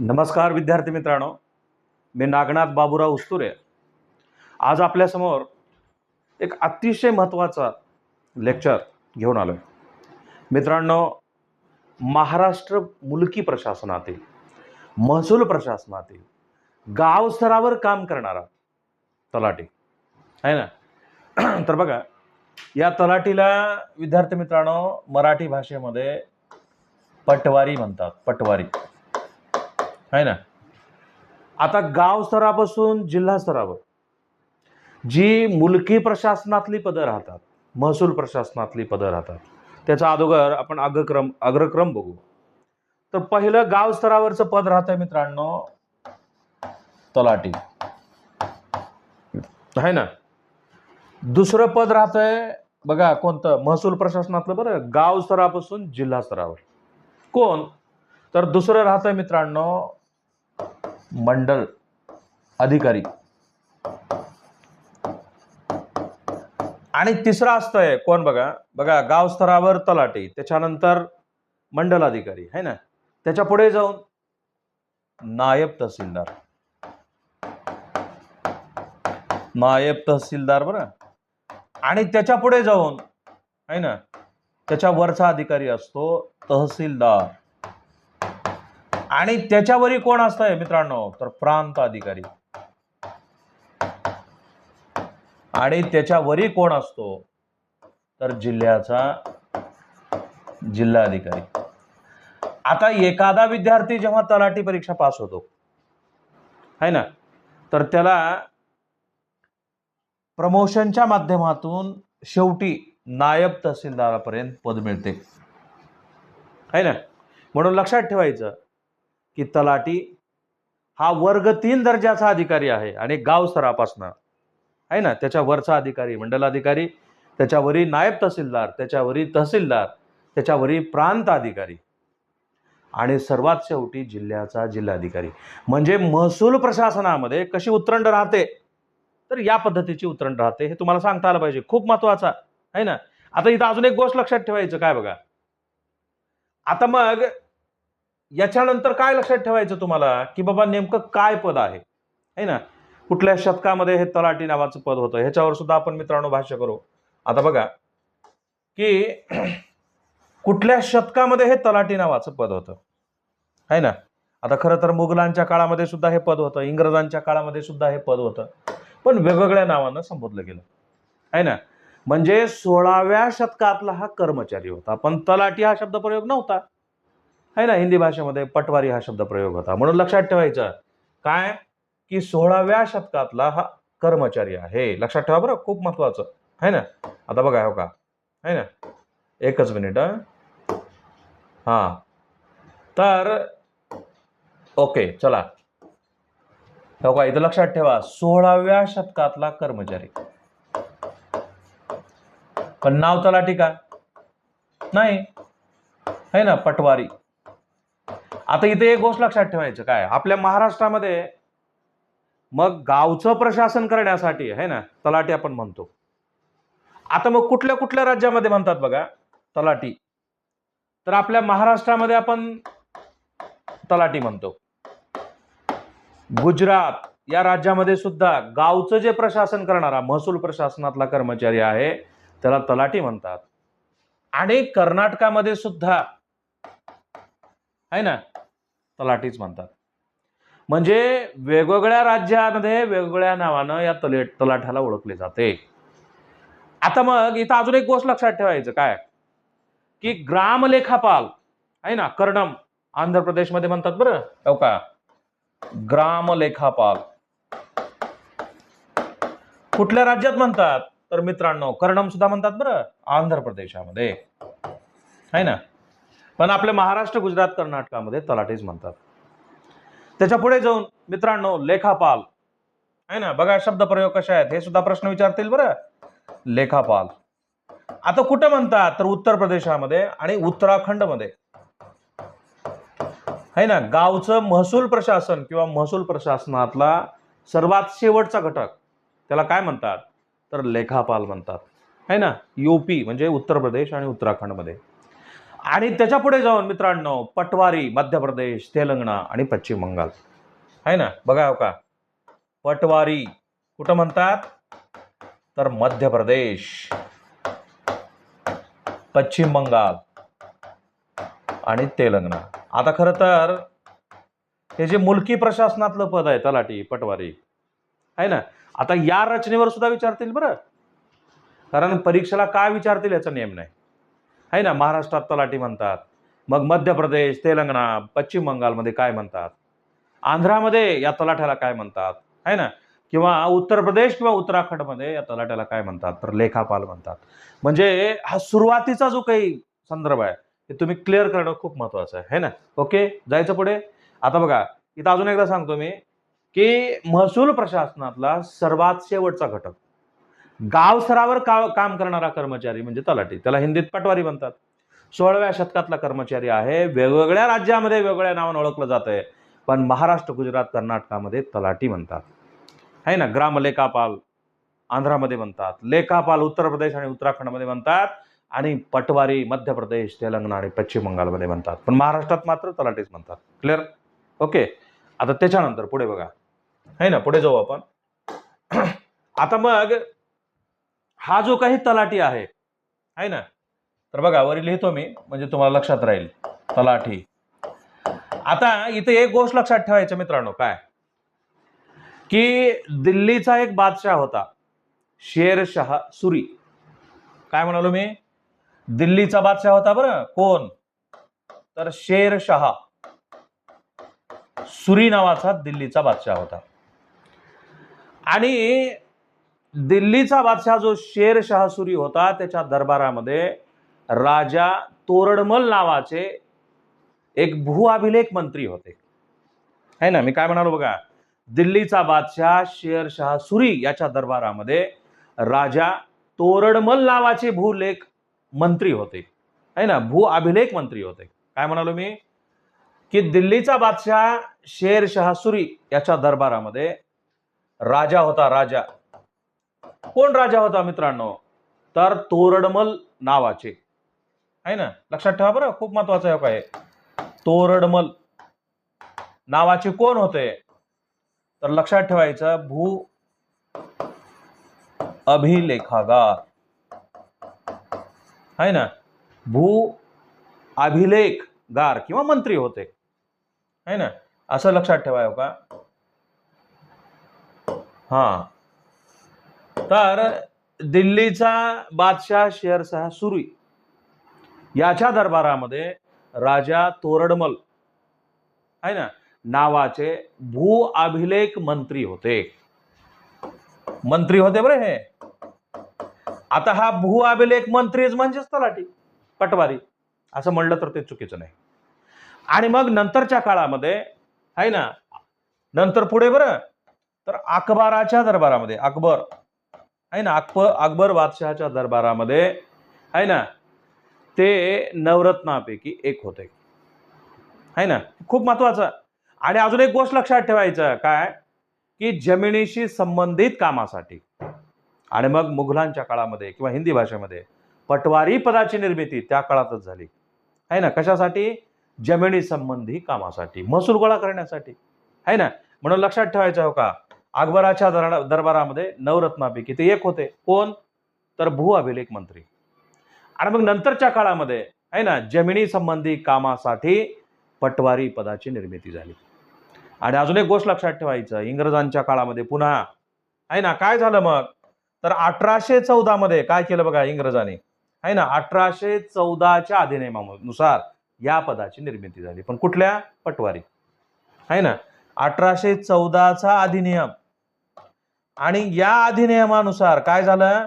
नमस्कार विद्यार्थी मित्रांनो. मी नागनाथ बाबूराव उस्तुरे. आज आपल्यासमोर एक अतिशय महत्त्वाचा लेक्चर घेऊन आलो आहे मित्रांनो महाराष्ट्र मुलकी प्रशासनातील महसूल प्रशासनातील गाव स्तरावर काम करणारा तलाठी. आहे ना? तर बघा या तलाठीला विद्यार्थी मित्रांनो मराठी भाषेमध्ये पटवारी म्हणतात पटवारी. आहे ना? आता गाव स्तरापासून जिल्हा स्तरावर जी मुलकी प्रशासनातली पदं राहतात महसूल प्रशासनातली पदं राहतात त्याचा अगोदर आपण अग्रक्रम अग्रक्रम बघू. तर पहिलं गाव स्तरावरचं पद राहतंय मित्रांनो तलाठी. आहे ना? दुसरं पद राहतंय बघा कोणतं? महसूल प्रशासनातलं बरं गाव स्तरापासून जिल्हा स्तरावर. कोण? तर दुसरं राहतंय मित्रांनो मंडल अधिकारी. आणि तिसरा असतंय कोण बघा? बघा गावस्तरावर तलाटी तलाठी त्याच्यानंतर मंडल अधिकारी है ना? त्याच्या पुढे जाऊन नायब तहसीलदार. नायब तहसीलदार बरं. आणि त्याच्या पुढे जाऊन है ना? त्याच्या वरचा अधिकारी असतो तहसीलदार. आणि त्याच्यावरही कोण असतंय मित्रांनो? तर प्रांत अधिकारी. आणि त्याच्यावरही कोण असतो? तर जिल्ह्याचा जिल्हा अधिकारी आता एखादा विद्यार्थी जेव्हा तलाठी परीक्षा पास होतो है ना? तर त्याला प्रमोशनच्या माध्यमातून शेवटी नायब तहसीलदारापर्यंत पद मिळते. है ना? म्हणून लक्षात ठेवायचं की तलाठी हा वर्ग तीन दर्जाचा अधिकारी आहे आणि गाव स्तरापासनं आहे ना? त्याच्या वरचा अधिकारी मंडलाधिकारी त्याच्यावरी नायब तहसीलदार त्याच्यावरी तहसीलदार त्याच्यावरी प्रांत अधिकारी आणि सर्वात शेवटी जिल्ह्याचा जिल्हाधिकारी. म्हणजे महसूल प्रशासनामध्ये कशी उतरंड राहते? तर या पद्धतीची उतरंड राहते हे तुम्हाला सांगता आलं पाहिजे. खूप महत्त्वाचा आहे ना? आता इथं अजून एक गोष्ट लक्षात ठेवायचं. काय बघा? आता मग याच्यानंतर काय लक्षात ठेवायचं तुम्हाला? की बाबा नेमकं काय पद आहे? है ना? कुठल्या शतकामध्ये हे तलाठी नावाचं पद होतं? ह्याच्यावर सुद्धा आपण मित्रांनो भाष्य करू. आता बघा की कुठल्या शतकामध्ये हे तलाठी नावाचं पद होतं? है ना? आता खरं तर मुघलांच्या काळामध्ये सुद्धा हे पद होतं. इंग्रजांच्या काळामध्ये सुद्धा हे पद होतं. पण वेगवेगळ्या नावानं संबोधलं गेलं. है ना? म्हणजे सोळाव्या शतकातला हा कर्मचारी होता. पण तलाठी हा शब्दप्रयोग नव्हता. आहे ना हिंदी भाषेमध्ये पटवारी हा शब्द प्रयोग होता. म्हणून लक्षात ठेवायचं काय? की सोळाव्या शतकातला हा कर्मचारी आहे. लक्षात ठेवा बरं खूप महत्वाचं. आहे ना? आता बघा हो का? आहे ना? एकच मिनिट हा. हां. तर ओके चला. हो का इथं लक्षात ठेवा सोळाव्या शतकातला कर्मचारी. पण नाव तलाठी का? नाही. है ना पटवारी. आता इथे एक गोष्ट लक्षात ठेवायचं काय? आपल्या महाराष्ट्रामध्ये मग गावचं प्रशासन करण्यासाठी आहे ना तलाठी आपण म्हणतो. आता मग कुठल्या कुठल्या राज्यामध्ये म्हणतात बघा तलाठी? तर आपल्या महाराष्ट्रामध्ये आपण तलाठी म्हणतो. गुजरात या राज्यामध्ये सुद्धा गावचं जे प्रशासन करणारा महसूल प्रशासनातला कर्मचारी आहे त्याला तलाठी म्हणतात. आणि कर्नाटकामध्ये सुद्धा आहे ना? तलाठीच म्हणतात. म्हणजे वेगवेगळ्या राज्यामध्ये वेगवेगळ्या नावानं या तले तलाठ्याला ओळखले जाते. आता मग इथं अजून एक गोष्ट लक्षात ठेवायचं काय? की ग्रामलेखापाल आहे ना? कर्णम आंध्र प्रदेशमध्ये म्हणतात बरं हो का? ग्रामलेखापाल कुठल्या राज्यात म्हणतात? तर मित्रांनो कर्णम सुद्धा म्हणतात बरं आंध्र प्रदेशामध्ये. आहे ना? पण आपल्या महाराष्ट्र गुजरात कर्नाटकामध्ये तलाठीच म्हणतात. त्याच्या पुढे जाऊन मित्रांनो लेखापाल. आहे ना? बघा शब्द प्रयोग कसे आहेत? हे सुद्धा प्रश्न विचारतील बरं. लेखापाल. आता कुठं म्हणतात? तर उत्तर प्रदेशामध्ये आणि उत्तराखंडमध्ये. आहे ना? गावचं महसूल प्रशासन किंवा महसूल प्रशासनातला सर्वात शेवटचा घटक त्याला काय म्हणतात? तर लेखापाल म्हणतात. आहे ना? यूपी म्हणजे उत्तर प्रदेश आणि उत्तराखंडमध्ये. आणि त्याच्या पुढे जाऊन मित्रांनो पटवारी मध्य प्रदेश तेलंगणा आणि पश्चिम बंगाल. आहे ना? बघा हो का? पटवारी कुठं म्हणतात? तर मध्य प्रदेश. पश्चिम बंगाल आणि तेलंगणा. आता खरं तर हे जे मुलकी प्रशासनातलं पद आहे तलाठी पटवारी आहे ना? आता या रचनेवर सुद्धा विचारतील बरं. कारण परीक्षेला काय विचारतील याचा नियम नाही. आहे ना महाराष्ट्रात तलाठी म्हणतात. मग मध्य प्रदेश तेलंगणा पश्चिम बंगालमध्ये काय म्हणतात? आंध्रामध्ये या तलाठ्याला काय म्हणतात? आहे ना? किंवा उत्तर प्रदेश किंवा उत्तराखंडमध्ये या तलाठ्याला काय म्हणतात? तर लेखापाल म्हणतात. म्हणजे हा सुरुवातीचा जो काही संदर्भ आहे ते तुम्ही क्लिअर करणं खूप महत्वाचं आहे. है ना? ओके जायचं पुढे? आता बघा इथं अजून एकदा सांगतो मी की महसूल प्रशासनातला सर्वात शेवटचा घटक गाव स्तरावर का काम करणारा कर्मचारी म्हणजे तलाठी. त्याला हिंदीत पटवारी म्हणतात. सोळाव्या शतकातला कर्मचारी आहे. वेगवेगळ्या राज्यामध्ये वेगवेगळ्या नावानं ओळखलं जात आहे पण महाराष्ट्र गुजरात कर्नाटकामध्ये तलाठी म्हणतात. आहे ना? ग्रामलेखापाल आंध्रामध्ये म्हणतात. लेखापाल उत्तर प्रदेश आणि उत्तराखंडमध्ये म्हणतात. आणि पटवारी मध्य प्रदेश तेलंगणा आणि पश्चिम बंगालमध्ये म्हणतात. पण महाराष्ट्रात मात्र तलाठीच म्हणतात. क्लिअर ओके आता त्याच्यानंतर पुढे बघा. आहे ना? पुढे जाऊ आपण. आता मग हा जो काही तलाठी आहे. आहे ना? तर बघा वरी लिहितो मी म्हणजे तुम्हाला लक्षात राहील. तलाठी. आता इथे एक गोष्ट लक्षात ठेवायचं मित्रांनो काय? की दिल्लीचा एक बादशाह होता शेरशाह सुरी. काय म्हणालो मी? दिल्लीचा बादशाह होता बरं. कोण? तर शेरशाह. सुरी नावाचा दिल्लीचा बादशाह होता. आणि दिल्लीचा बादशाह जो शेरशाह सुरी होता त्याच्या दरबारामध्ये राजा तोरडमल नावाचे एक भूअभिलेख मंत्री होते. है ना? मी काय म्हणालो बघा? दिल्लीचा बादशाह शेरशाह सुरी याच्या दरबारामध्ये राजा तोरडमल नावाचे भूलेख मंत्री होते. है ना? भू अभिलेख मंत्री होते. काय म्हणालो मी? की दिल्लीचा बादशाह शेरशाह सुरी याच्या दरबारामध्ये राजा होता राजा. कोण राजा होता मित्रांनो? तर तोरडमल नावाचे. आहे ना? लक्षात ठेवा बरं खूप महत्वाचं आहे. काय तोरडमल नावाचे कोण होते? तर लक्षात ठेवायचं भू अभिलेखागार. आहे ना? भू अभिलेखगार किंवा मंत्री होते. आहे ना? असं लक्षात ठेवाय का? हा. तर दिल्लीचा बादशाह शेरशाह सुरी याच्या दरबारामध्ये राजा तोरडमल आहे ना नावाचे भू अभिलेख मंत्री होते. मंत्री होते बरे हे. आता हा भू अभिलेख मंत्रीच म्हणजेच तलाठी पटवारी असं म्हणलं तर ते चुकीचं नाही. आणि मग नंतरच्या काळामध्ये आहे ना नंतर पुढे बरं तर अकबराच्या दरबारामध्ये अकबर आहे ना अकबर अकबर बादशहाच्या दरबारामध्ये आहे ना ते नवरत्नापैकी एक होते. आहे ना खूप महत्वाचं. आणि अजून एक गोष्ट लक्षात ठेवायचं काय? की जमिनीशी संबंधित कामासाठी. आणि मग मुघलांच्या काळामध्ये किंवा हिंदी भाषेमध्ये पटवारी पदाची निर्मिती त्या काळातच झाली. आहे ना कशासाठी? जमिनी संबंधी कामासाठी महसूल गोळा करण्यासाठी. आहे ना म्हणून लक्षात ठेवायचं हो का? अकबराच्या दर दरबारामध्ये नवरत्नापैकी ते एक होते. कोण? तर भू अभिलेख मंत्री. आणि मग नंतरच्या काळामध्ये आहे ना जमिनी संबंधी कामासाठी पटवारी पदाची निर्मिती झाली. आणि अजून एक गोष्ट लक्षात ठेवायचं इंग्रजांच्या काळामध्ये पुन्हा आहे ना काय झालं मग? तर अठराशे चौदा मध्ये काय केलं बघा इंग्रजांनी? आहे ना अठराशे चौदाच्या अधिनियमानुसार या पदाची निर्मिती झाली. पण कुठल्या? पटवारी. आहे ना अठराशे चौदाचा अधिनियम. आणि या अधिनियमानुसार काय झालं?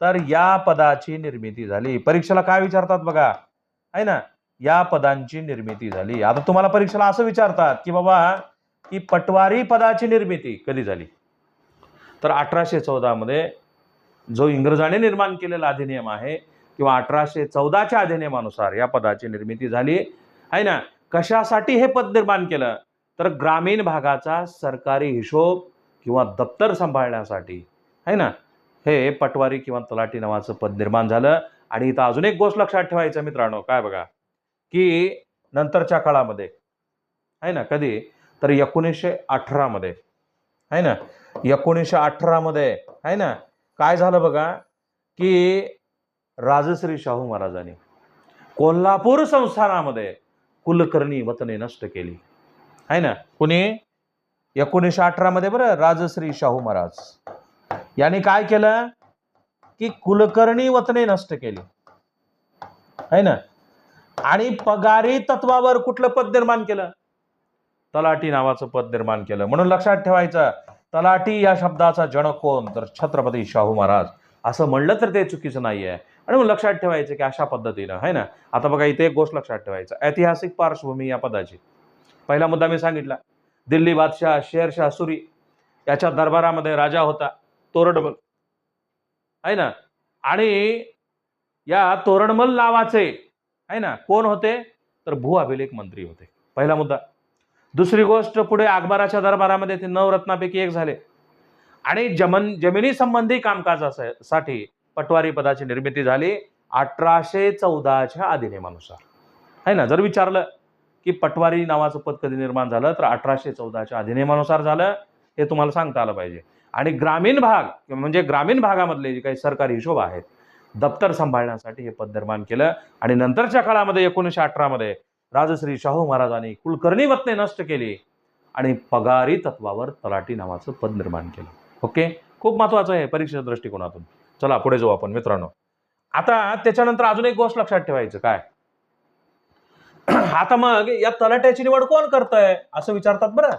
तर या पदाची निर्मिती झाली. परीक्षेला काय विचारतात बघा? आहे ना? या पदांची निर्मिती झाली. आता तुम्हाला परीक्षेला असं विचारतात की बाबा की पटवारी पदाची निर्मिती कधी झाली? तर अठराशे चौदामध्ये जो इंग्रजाने निर्माण केलेला अधिनियम आहे किंवा अठराशे चौदाच्या अधिनियमानुसार या पदाची निर्मिती झाली. आहे ना? कशासाठी हे पद निर्माण केलं? तर ग्रामीण भागाचा सरकारी हिशोब किंवा दप्तर सांभाळण्यासाठी आहे ना? हे पटवारी किंवा तलाठी नावाचं पद निर्माण झालं. आणि इथं अजून एक गोष्ट लक्षात ठेवायचं मित्रांनो काय बघा? की नंतरच्या काळामध्ये आहे ना? कधी? तर एकोणीसशे अठरामध्ये आहे ना? एकोणीसशे अठरामध्ये आहे ना? काय झालं बघा? की राजश्री शाहू महाराजांनी कोल्हापूर संस्थानामध्ये कुलकर्णी वतने नष्ट केली. आहे ना? कुणी? एकोणीसशे अठरामध्ये बरं राजश्री शाहू महाराज. यांनी काय केलं? की कुलकर्णी वतने नष्ट केली. आहे ना? आणि पगारी तत्वावर कुठलं पद निर्माण केलं? तलाटी नावाचं पद निर्माण केलं. म्हणून लक्षात ठेवायचं तलाटी या शब्दाचा जनक कोण? तर छत्रपती शाहू महाराज. असं म्हणलं तर ते चुकीचं नाही आहे आणि मग लक्षात ठेवायचं की अशा पद्धतीनं आहे ना? आता बघा इथे एक गोष्ट लक्षात ठेवायचं. ऐतिहासिक पार्श्वभूमी या पदाची. पहिला मुद्दा मी सांगितला. दिल्ली बादशाह शेरशाह सुरी याच्या दरबारामध्ये राजा होता तोरडमल. आहे ना? आणि या तोरणमल नावाचे आहे ना? कोण होते? तर भू अभिलेख मंत्री होते. पहिला मुद्दा. दुसरी गोष्ट पुढे अकबराच्या दरबारामध्ये ते नवरत्नापैकी एक झाले. आणि जमन जमिनी संबंधी कामकाजासाठी पटवारी पदाची निर्मिती झाली अठराशे चौदाच्या अधिनियमानुसार. आहे ना? जर विचारलं की पटवारी नावाचं पद कधी निर्माण झालं? तर अठराशे चौदाच्या अधिनियमानुसार झालं. हे तुम्हाला सांगता आलं पाहिजे. आणि ग्रामीण भाग म्हणजे ग्रामीण भागामधले जे काही सरकारी हिशोब आहेत दप्तर सांभाळण्यासाठी हे पद निर्माण केलं. आणि नंतरच्या काळामध्ये एकोणीसशे अठरामध्ये राजश्री शाहू महाराजांनी कुलकर्णी वतने नष्ट केली. आणि पगारी तत्वावर तलाठी नावाचं पद निर्माण केलं. ओके? खूप महत्वाचं आहे परीक्षेच्या दृष्टिकोनातून. चला पुढे जाऊ आपण मित्रांनो. आता त्याच्यानंतर अजून एक गोष्ट लक्षात ठेवायचं. काय? आता मग या तलाट्याची निवड कोण करतंय? असं विचारतात बरं.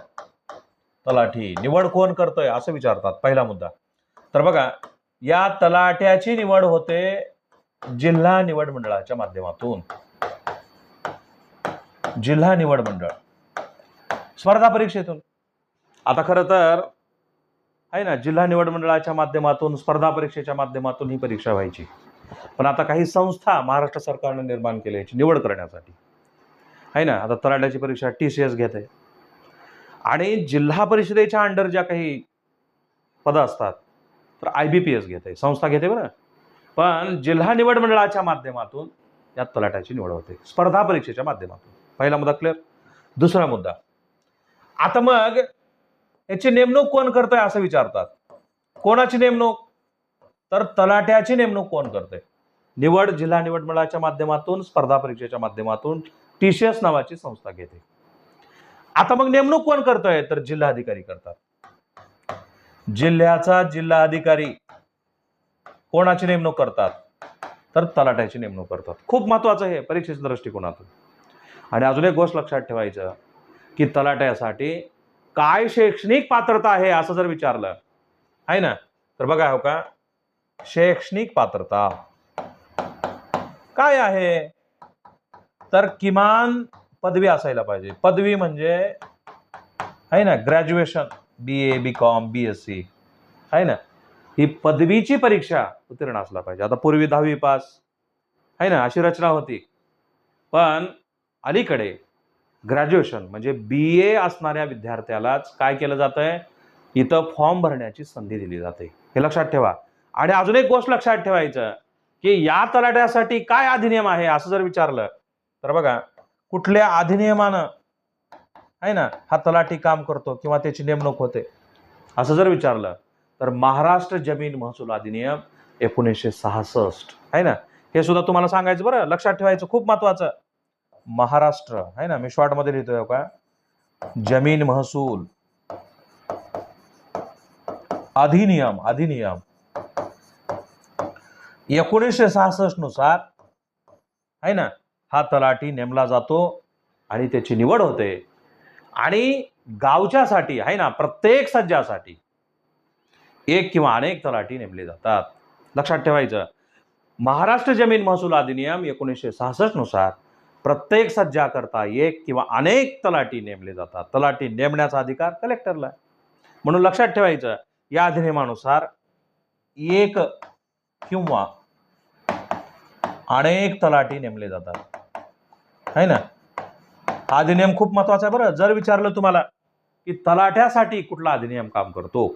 तलाठी निवड कोण करतोय? असं विचारतात पहिला मुद्दा. तर बघा या तलाट्याची निवड होते जिल्हा निवड मंडळाच्या माध्यमातून. जिल्हा निवड मंडळ. स्पर्धा परीक्षेतून. आता खरं तर आहे ना जिल्हा निवड मंडळाच्या माध्यमातून स्पर्धा परीक्षेच्या माध्यमातून ही परीक्षा व्हायची. पण आता काही संस्था महाराष्ट्र सरकारने निर्माण केल्याची निवड करण्यासाठी. आहे ना? आता तलाट्याची परीक्षा टी सी एस घेत आहे आणि जिल्हा परिषदेच्या अंडर ज्या काही पदं असतात तर आय बी पी एस घेते संस्था घेते बरं. पण जिल्हा निवड मंडळाच्या माध्यमातून या तलाट्याची निवड होते. स्पर्धा परीक्षेच्या माध्यमातून. पहिला मुद्दा क्लिअर दुसरा मुद्दा. आता मग याची नेमणूक कोण करतंय असं विचारतात. कोणाची नेमणूक? तर तलाट्याची नेमणूक कोण करतंय? निवड जिल्हा निवड मंडळाच्या माध्यमातून स्पर्धा परीक्षेच्या माध्यमातून टी सी एस नावाची संस्था घेते. आता मग नेमणूक कोण करतोय? तर जिल्हाधिकारी करतात. जिल्ह्याचा जिल्हाधिकारी कोणाची नेमणूक करतात? तर तलाट्याची नेमणूक करतात. खूप महत्वाचं आहे परीक्षेच्या दृष्टिकोनातून. आणि अजून एक गोष्ट लक्षात ठेवायचं की तलाट्यासाठी काय शैक्षणिक पात्रता आहे असं जर विचारलं आहे ना? तर बघा हो का शैक्षणिक पात्रता. काय आहे? तर किमान पदवी असायला पाहिजे. पदवी म्हणजे आहे ना graduation B A B com B S C आहे ना? ही पदवीची परीक्षा उत्तीर्ण असला पाहिजे. आता पूर्वी दहावी पास आहे ना? अशी रचना होती. पण अलीकडे ग्रॅज्युएशन म्हणजे बी ए असणाऱ्या विद्यार्थ्यालाच काय केलं जातं आहे इथं फॉर्म भरण्याची संधी दिली जाते. हे लक्षात ठेवा. आणि अजून एक गोष्ट लक्षात ठेवायचं की या तलाट्यासाठी काय अधिनियम आहे? असं जर विचारलं तर बघा कुठल्या अधिनियमानं आहे ना हा तलाठी काम करतो किंवा त्याची नेमणूक होते? असं जर विचारलं तर महाराष्ट्र जमीन महसूल अधिनियम एकोणीसशे सहासष्ट आहे ना? हे सुद्धा तुम्हाला सांगायचं बरं लक्षात ठेवायचं खूप महत्वाचं. महाराष्ट्र आहे ना मी शॉर्टमध्ये लिहितोय का जमीन महसूल अधिनियम अधिनियम एकोणीसशे सहासष्टनुसार आहे ना हा तलाठी नेमला जातो आणि त्याची निवड होते. आणि गावच्यासाठी आहे ना प्रत्येक सज्जासाठी एक किंवा अनेक तलाठी नेमले जातात. लक्षात ठेवायचं. महाराष्ट्र जमीन महसूल अधिनियम एकोणीसशे सहासष्टनुसार प्रत्येक सज्जाकरता एक किंवा अनेक तलाठी नेमले जातात. तलाठी नेमण्याचा अधिकार कलेक्टरला आहे. म्हणून लक्षात ठेवायचं या अधिनियमानुसार एक किंवा अनेक तलाठी नेमले जातात. आहे ना? हा अधिनियम खूप महत्त्वाचा आहे बरं. जर विचारलं तुम्हाला की तलाट्यासाठी कुठला अधिनियम काम करतो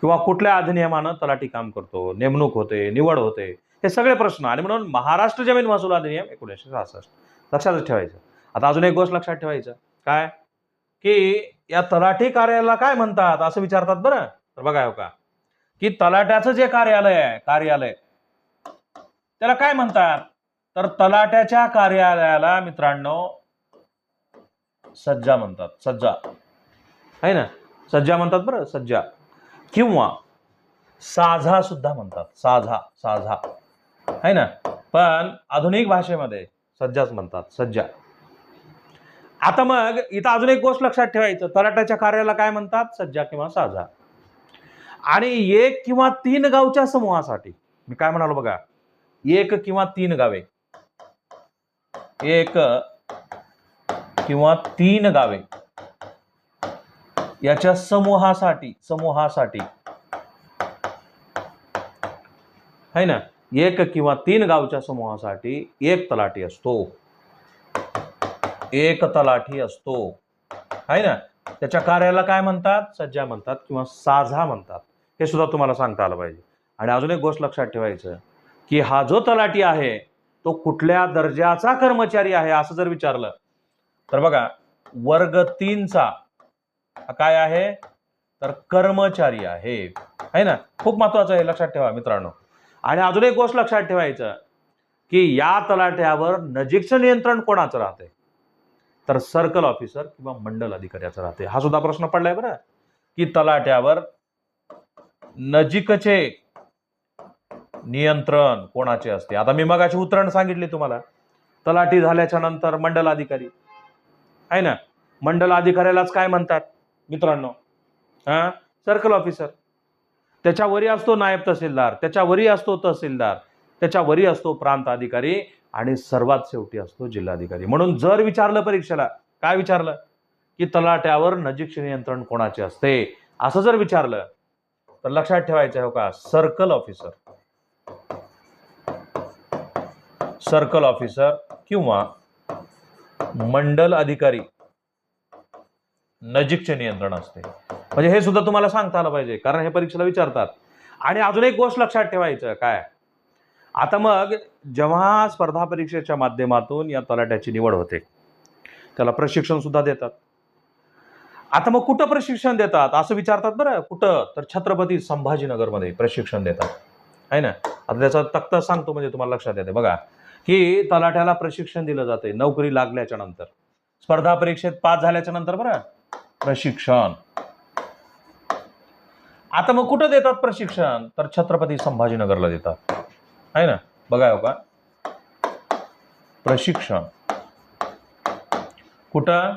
किंवा कुठल्या अधिनियमानं तलाठी काम करतो नेमणूक होते निवड होते हे सगळे प्रश्न. आणि म्हणून महाराष्ट्र जमीन महसूल अधिनियम एकोणीसशे सहासष्ट. लक्षातच ठेवायचं. आता अजून एक गोष्ट लक्षात ठेवायचं. काय? की या तलाठी कार्यालयाला काय म्हणतात असं विचारतात बरं. तर बघा हो का. की तलाट्याचं जे कार्यालय आहे कार्यालय त्याला काय म्हणतात? तर तलाट्याच्या कार्यालयाला मित्रांनो सज्जा म्हणतात. सज्जा. आहे ना? सज्जा म्हणतात बरं सज्जा. किंवा साझा सुद्धा म्हणतात. साझा साझा. आहे ना? पण आधुनिक भाषेमध्ये सज्जाच म्हणतात. सज्जा. आता मग इथं अजून एक गोष्ट लक्षात ठेवायचं. तलाट्याच्या कार्याला काय म्हणतात? सज्जा किंवा साझा. आणि एक किंवा तीन गावच्या समूहासाठी. मी काय म्हणालो बघा? एक किंवा तीन गावे. एक किंवा तीन गावे याच्या समूहासाठी समूहासाठी. है ना? एक किंवा तीन गावच्या समूहासाठी एक तलाठी असतो. एक तलाठी असतो. है ना? त्याच्या कार्याला काय म्हणतात? सज्जा म्हणतात किंवा साझा म्हणतात. हे सुद्धा तुम्हाला सांगता आलं पाहिजे. आणि अजून एक गोष्ट लक्षात ठेवायचं की हा जो तलाठी आहे तो कुठल्या दर्जाचा कर्मचारी आहे असं जर विचारलं तर बघा वर्ग तीनचा काय आहे? तर कर्मचारी आहे. है ना? खूप महत्वाचं आहे लक्षात ठेवा मित्रांनो. आणि अजून एक गोष्ट लक्षात ठेवायचं की या तलाट्यावर नजीकचं नियंत्रण कोणाचं राहते तर सर्कल ऑफिसर किंवा मंडल अधिकाऱ्याचं राहते हा सुद्धा प्रश्न पडलाय बरं. की तलाट्यावर नजीकचे नियंत्रण कोणाचे असते? आता मी मगाची उतरण सांगितली तुम्हाला. तलाठी झाल्याच्यानंतर मंडल अधिकारी आहे ना? मंडल अधिकाऱ्यालाच काय म्हणतात? मित्रांनो हा? सर्कल ऑफिसर त्याच्या वरी असतो नायब तहसीलदार त्याच्या वरी असतो तहसीलदार त्याच्या वरी असतो प्रांत अधिकारी आणि सर्वात शेवटी असतो जिल्हाधिकारी. म्हणून जर विचारलं परीक्षेला काय विचारलं? की तलाट्यावर नजीकचे नियंत्रण कोणाचे असते? असं जर विचारलं तर लक्षात ठेवायचं आहे हो का? सर्कल ऑफिसर सर्कल ऑफिसर किंवा मंडल अधिकारी. नजीकचे नियंत्रण असते. म्हणजे हे सुद्धा तुम्हाला सांगता आलं पाहिजे कारण हे परीक्षेला विचारतात. आणि अजून एक गोष्ट लक्षात ठेवायचं काय? आता मग जेव्हा स्पर्धा परीक्षेच्या माध्यमातून या तलाट्याची निवड होते त्याला प्रशिक्षण सुद्धा देतात. आता मग कुठं प्रशिक्षण देतात? असं विचारतात बरं कुठं? तर छत्रपती संभाजीनगरमध्ये प्रशिक्षण देतात. आहे ना? आता त्याचा तक्ता सांगतो म्हणजे तुम्हाला लक्षात येते. बघा की तलाठ्याला प्रशिक्षण दिलं जाते नोकरी लागल्याच्या नंतर. स्पर्धा परीक्षेत पास झाल्याच्यानंतर बरं. प्रशिक्षण. आता मग कुठं देतात प्रशिक्षण? तर छत्रपती संभाजीनगरला देतात. आहे ना? बघा हो का? प्रशिक्षण. कुठं?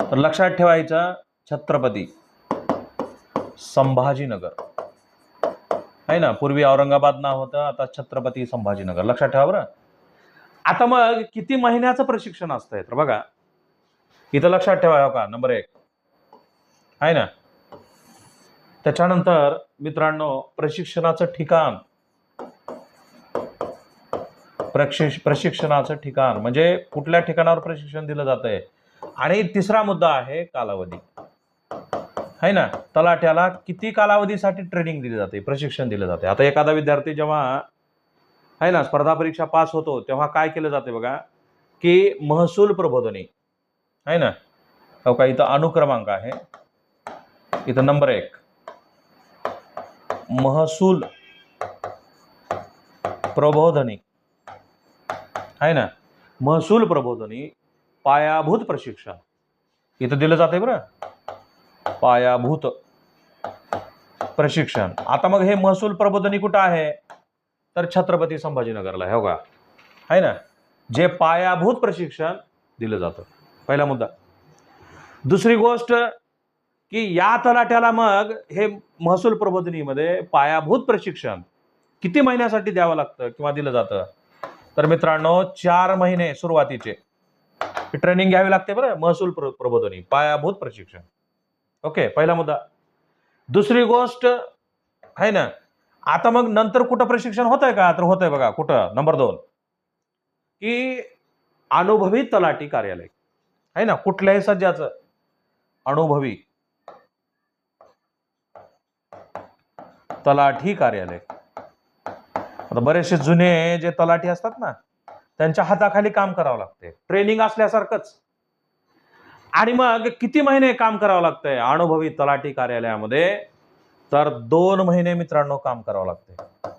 तर लक्षात ठेवायचं छत्रपती संभाजीनगर. आहे ना? पूर्वी औरंगाबाद नाव होतं आता छत्रपती संभाजीनगर. लक्षात ठेवा बरं. आता मग किती महिन्याचं प्रशिक्षण असतंय तर बघा. इथं लक्षात ठेवा हो का? नंबर एक. आहे ना? त्याच्यानंतर मित्रांनो प्रशिक्षणाचं ठिकाण. प्रशिक्ष प्रशिक्षणाचं ठिकाण. म्हणजे कुठल्या ठिकाणावर प्रशिक्षण दिलं जात आहे आणि तिसरा मुद्दा आहे कालावधी. आहे ना? तलाठ्याला किती कालावधीसाठी ट्रेनिंग दिली जाते प्रशिक्षण दिलं जाते. आता एखादा विद्यार्थी जेव्हा आहे ना स्पर्धा परीक्षा पास होतो तेव्हा काय केलं जाते बघा की महसूल प्रबोधनी आहे ना? हो का इथं अनुक्रमांक आहे. इथं नंबर एक. महसूल प्रबोधनी. आहे ना? महसूल प्रबोधनी पायाभूत प्रशिक्षण. इथं दिलं जाते बरं. पायाभूत प्रशिक्षण. आता मग हे महसूल प्रबोधनी कुठं आहे? तर छत्रपती संभाजीनगरला आहे हो का? आहे ना? जे पायाभूत प्रशिक्षण दिलं जातं. पहिला मुद्दा. दुसरी गोष्ट की या तलाट्याला मग हे महसूल प्रबोधनीमध्ये पायाभूत प्रशिक्षण किती महिन्यासाठी द्यावं लागतं किंवा दिलं जातं? तर मित्रांनो चार महिने सुरुवातीचे. ट्रेनिंग घ्यावी लागते बरं महसूल प्र प्रबोधनी पायाभूत प्रशिक्षण. ओके पहिला मुद्दा. दुसरी गोष्ट आहे ना? आता मग नंतर कुठं प्रशिक्षण होत आहे का? तर होत आहे बघा कुठं? नंबर दोन. की अनुभवी तलाठी कार्यालय. आहे ना? कुठल्याही सज्जाचं. अनुभवी. तलाठी कार्यालय. आता बरेचसे जुने जे तलाठी असतात ना त्यांच्या हाताखाली काम करावं लागते. ट्रेनिंग असल्यासारखंच. आणि मग किती महिने काम करावं लागतंय? अनुभवी तलाठी कार्यालयामध्ये तर दोन महिने मित्रांनो काम करावं लागतंय.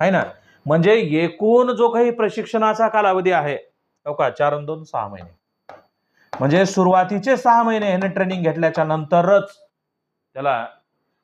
आहे ना? म्हणजे एकूण जो काही प्रशिक्षणाचा कालावधी आहे हो का? चार दोन सहा महिने. म्हणजे सुरुवातीचे सहा महिने ह्याने ट्रेनिंग घेतल्याच्या नंतरच त्याला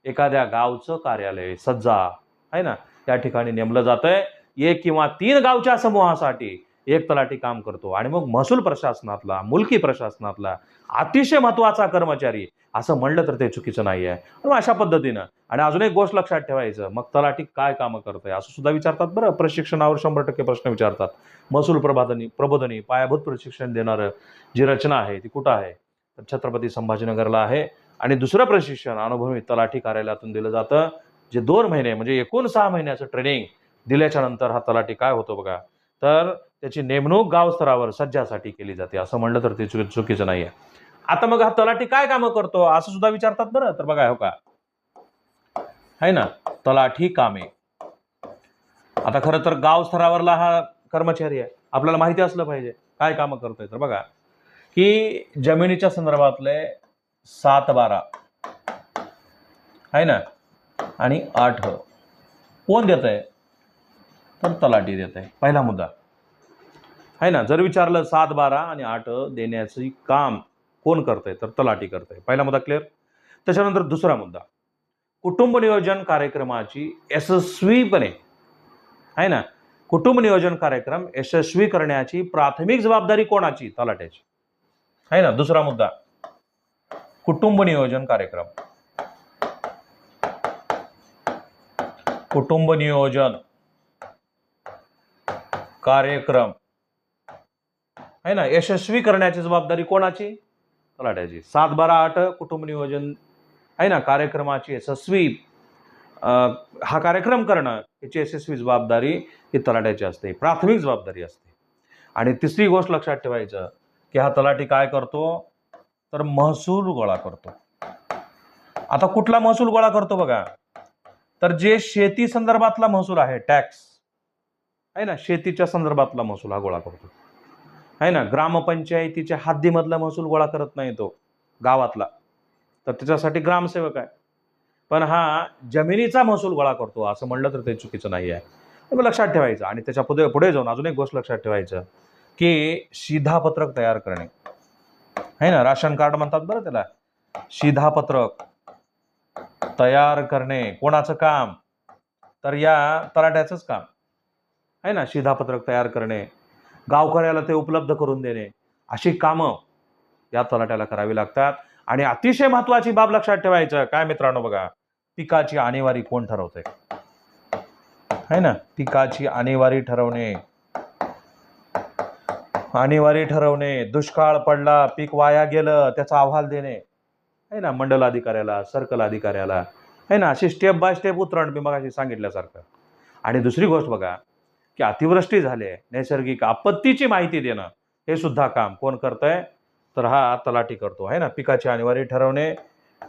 एखाद्या गावचं कार्यालय सज्जा आहे ना? त्या ठिकाणी नेमलं जातंय. एक किंवा तीन गावच्या समूहासाठी एक तलाठी काम करतो. आणि मग महसूल प्रशासनातला मुलकी प्रशासनातला अतिशय महत्त्वाचा कर्मचारी असं म्हणलं तर ते चुकीचं नाही आहे मग अशा पद्धतीनं आणि अजून एक गोष्ट लक्षात ठेवायचं मग तलाठी काय कामं करतंय असं सुद्धा विचारतात बरं प्रशिक्षणावर शंभर टक्के प्रश्न विचारतात. महसूल प्रबोधनी प्रबोधनी पायाभूत प्रशिक्षण देणारं जी रचना आहे ती कुठं आहे? तर छत्रपती संभाजीनगरला आहे. आणि दुसरं प्रशिक्षण अनुभवी तलाठी कार्यालयातून दिलं जातं जे दोन महिने म्हणजे एकूण सहा महिन्याचं ट्रेनिंग दिल्याच्या नंतर हा तलाठी काय होतो बघा? तर त्याची नेमणूक गावस्तरावर सज्जासाठी केली जाते. असं म्हणलं तर ते चुकी चुकीचं नाही आहे आता मग हा तलाठी काय कामं करतो? असं सुद्धा विचारतात बरं. तर बघा हो का? आहे ना? तलाठी कामे. आता खरं तर गाव स्तरावरला हा कर्मचारी आहे. आपल्याला माहिती असलं पाहिजे. काय कामं करतोय? तर बघा की जमिनीच्या संदर्भातले सात बारा. आहे ना? आणि आठ. कोण देत आहे तर तलाठी देत आहे पहिला मुद्दा. आहे ना? जर विचारलं सात बारा आणि आठ देण्याचं काम कोण करतंय? तर तलाठी करतंय. पहिला मुद्दा क्लिअर त्याच्यानंतर दुसरा मुद्दा. कुटुंब नियोजन कार्यक्रमाची यशस्वीपणे आहे ना? कुटुंब नियोजन कार्यक्रम यशस्वी करण्याची प्राथमिक जबाबदारी कोणाची? तलाट्याची आहे ना? दुसरा मुद्दा. कुटुंब नियोजन कार्यक्रम. कुटुंब नियोजन कार्यक्रम. आहे ना? यशस्वी करण्याची जबाबदारी कोणाची? तलाट्याची. सात बारा आठ कुटुंब नियोजन आहे ना? कार्यक्रमाची यशस्वी हा कार्यक्रम करणं याची यशस्वी जबाबदारी ही तलाट्याची असते. प्राथमिक जबाबदारी असते. आणि तिसरी गोष्ट लक्षात ठेवायचं की हा तलाठी काय करतो? तर महसूल गोळा करतो. आता कुठला महसूल गोळा करतो बघा? तर जे शेती संदर्भातला महसूल आहे टॅक्स आहे ना? शेतीच्या संदर्भातला महसूल हा गोळा करतो. आहे ना? ग्रामपंचायतीच्या हद्दीमधला महसूल गोळा करत नाही तो गावातला. तर त्याच्यासाठी ग्रामसेवक आहे. पण हा जमिनीचा महसूल गोळा करतो असं म्हणलं तर ते चुकीचं नाही आहे. मग लक्षात ठेवायचं आणि त्याच्या पुढे पुढे जाऊन अजून एक गोष्ट लक्षात ठेवायचं की शिधापत्रक तयार करणे. आहे ना? राशन कार्ड म्हणतात बरं त्याला. शिधापत्रक तयार करणे. कोणाचं काम? तर या तलाट्याचंच काम. आहे ना? शिधापत्रक तयार करणे. गावकऱ्याला ते उपलब्ध करून देणे. अशी कामं या तलाट्याला करावी लागतात. आणि अतिशय महत्वाची बाब लक्षात ठेवायचं. काय मित्रांनो बघा पिकाची आणेवारी कोण ठरवते? आहे ना? पिकाची आणेवारी ठरवणे. आणेवारी ठरवणे. दुष्काळ पडला पीक वाया गेलं त्याचा अहवाल देणे. आहे ना? मंडल अधिकाऱ्याला सर्कल अधिकाऱ्याला. आहे ना? अशी स्टेप बाय स्टेप उतरण मी मग सांगितल्यासारखं. आणि दुसरी गोष्ट बघा की अतिवृष्टी झाली आहे नैसर्गिक आपत्तीची माहिती देणं हे सुद्धा काम कोण करतंय? तर हा तलाठी करतो आहे ना? पिकाची अनिवार्य ठरवणे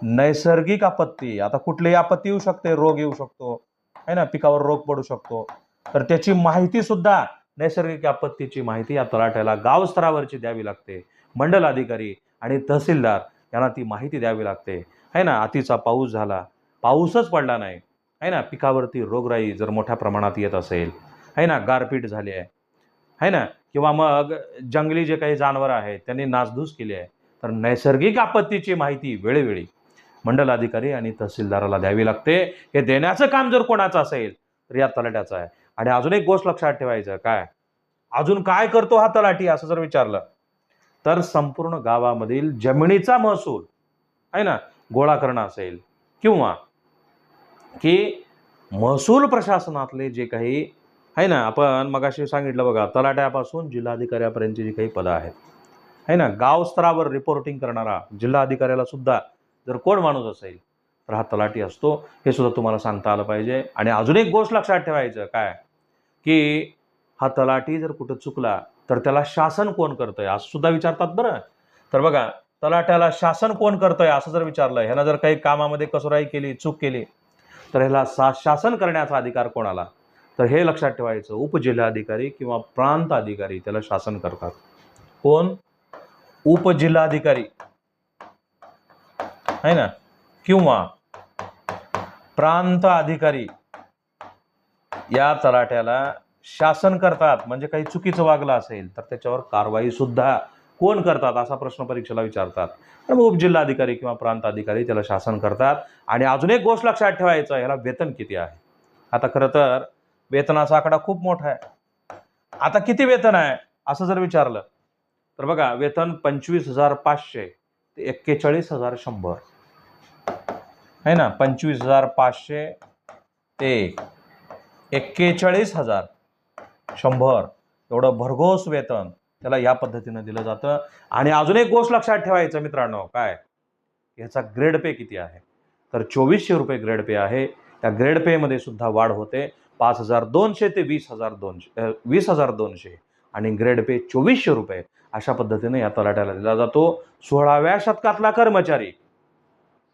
नैसर्गिक आपत्ती आता कुठलीही आपत्ती येऊ शकते रोग येऊ शकतो आहे ना? पिकावर रोग पडू शकतो. तर त्याची माहिती सुद्धा नैसर्गिक आपत्तीची माहिती या तलाठ्याला गाव स्तरावरची द्यावी लागते. मंडल अधिकारी आणि तहसीलदार यांना ती माहिती द्यावी लागते. आहे ना? अतिचा पाऊस झाला. पाऊसच पडला नाही. आहे ना? पिकावरती रोगराई जर मोठ्या प्रमाणात येत असेल आहे ना गारपीट झाली आहे. है ना? किंवा मग जंगली जे काही जानवर आहेत त्यांनी नासधूस केली आहे. तर नैसर्गिक आपत्तीची माहिती वेळोवेळी मंडल अधिकारी आणि तहसीलदाराला द्यावी लागते. हे देण्याचं काम जर कोणाचं असेल तर या तलाट्याचं आहे. आणि अजून एक गोष्ट लक्षात ठेवायचं काय? अजून काय करतो हा तलाठी असं जर विचारलं तर संपूर्ण गावामधील जमिनीचा महसूल आहे ना गोळा करणं असेल. किंवा की महसूल प्रशासनातले जे काही आहे ना? आपण मगाशी सांगितलं बघा तलाट्यापासून जिल्हाधिकाऱ्यापर्यंतची जी काही पदं आहेत आहे ना? गावस्तरावर रिपोर्टिंग करणारा जिल्हाधिकाऱ्याला सुद्धा जर कोण माणूस असेल तर हा तलाठी असतो. हे सुद्धा तुम्हाला सांगता आलं पाहिजे. आणि अजून एक गोष्ट लक्षात ठेवायचं काय? की हा तलाठी जर कुठं चुकला तर त्याला शासन कोण करतंय? असं सुद्धा विचारतात बरं. तर बघा तलाट्याला शासन कोण करतंय असं जर विचारलं ह्यानं जर काही कामामध्ये कसुराई केली चूक केली तर ह्याला सा शासन करण्याचा अधिकार कोणाला? तर हे लक्षात ठेवायचं उपजिल्हाधिकारी किंवा प्रांत अधिकारी त्याला शासन करतात. कोण? उपजिल्हाधिकारी. आहे ना? किंवा प्रांत अधिकारी या तलाट्याला शासन करतात म्हणजे काही चुकीचं वागलं असेल तर त्याच्यावर कारवाई सुद्धा कोण करतात असा प्रश्न परीक्षेला विचारतात. तर मग उपजिल्हाधिकारी किंवा प्रांत अधिकारी त्याला शासन करतात. आणि अजून एक गोष्ट लक्षात ठेवायचं याला वेतन किती आहे? आता खरं तर वेतनाचा आकडा खूप मोठा आहे. आता किती वेतन आहे? असं जर विचारलं तर बघा वेतन पंचवीस हजार पाचशे ते एक्केचाळीस हजार शंभर. आहे ना? पंचवीस हजार पाचशे ते एक्केचाळीस हजार शंभर. एवढं भरघोस वेतन त्याला या पद्धतीनं दिलं जातं. आणि अजून एक गोष्ट लक्षात ठेवायचं मित्रांनो काय? ह्याचा ग्रेड पे किती आहे? तर चोवीसशे रुपये ग्रेड पे आहे. त्या ग्रेड पेमध्ये सुद्धा वाढ होते. पाच हजार दोनशे ते वीस हजार दोनशे वीस हजार दोनशे आणि ग्रेड पे चोवीसशे रुपये अशा पद्धतीने या तलाट्याला दिला जातो. सोळाव्या शतकातला कर्मचारी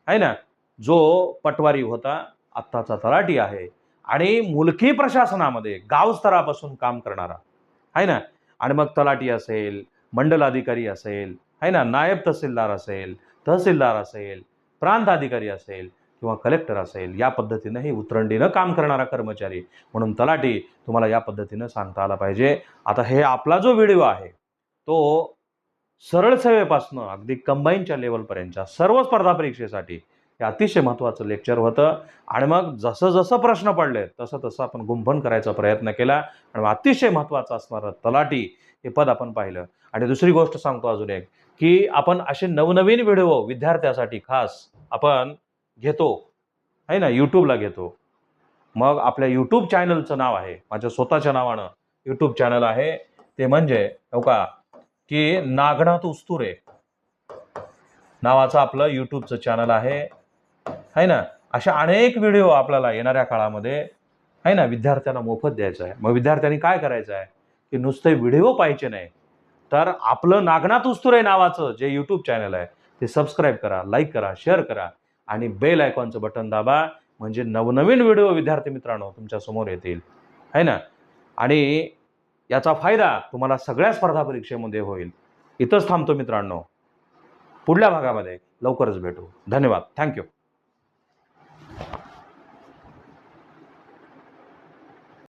आहे ना? जो पटवारी होता आत्ताचा तलाठी आहे आणि मुलकी प्रशासनामध्ये गावस्तरापासून काम करणारा आहे ना? आणि मग तलाठी असेल मंडल अधिकारी असेल आहे ना? नायब तहसीलदार असेल तहसीलदार असेल प्रांत अधिकारी असेल किंवा कलेक्टर असेल या पद्धतीनं हे उतरंडीनं काम करणारा कर्मचारी म्हणून तलाठी तुम्हाला या पद्धतीनं सांगता आला पाहिजे. आता हे आपला जो व्हिडिओ आहे तो सरळ सेवेपासनं अगदी कंबाईनच्या लेवलपर्यंतच्या सर्व स्पर्धा परीक्षेसाठी हे अतिशय महत्त्वाचं लेक्चर होतं. आणि मग जसं जसं प्रश्न पडले तसं तसं आपण गुंफण करायचा प्रयत्न केला. आणि मग अतिशय महत्त्वाचं असणारं तलाठी हे पद आपण पाहिलं. आणि दुसरी गोष्ट सांगतो अजून एक की आपण असे नवनवीन व्हिडिओ विद्यार्थ्यासाठी खास आपण घेतो. आहे ना? यूट्यूबला घेतो. मग आपल्या यूट्यूब चॅनलचं नाव आहे. माझ्या स्वतःच्या नावानं यूट्यूब चॅनल आहे. ते म्हणजे हो का? की नागनाथ उस्तुरे नावाचं आपलं यूट्यूबचं चॅनल आहे. है ना? अशा अनेक व्हिडिओ आपल्याला येणाऱ्या काळामध्ये आहे ना विद्यार्थ्यांना मोफत द्यायचं आहे. मग विद्यार्थ्यांनी काय करायचं आहे? की नुसते व्हिडिओ पाहिजे नाही. तर आपलं नागनाथ उस्तुरे नावाचं जे यूट्यूब चॅनल आहे ते सबस्क्राईब करा लाईक करा शेअर करा. आणि बेल आयकॉनचं बटन दाबा म्हणजे नवनवीन व्हिडिओ विद्यार्थी मित्रांनो तुमच्यासमोर येतील. है ना? आणि याचा फायदा तुम्हाला सगळ्या स्पर्धा परीक्षेमध्ये होईल. इथंच थांबतो मित्रांनो. पुढल्या भागामध्ये लवकरच भेटू. धन्यवाद. थँक्यू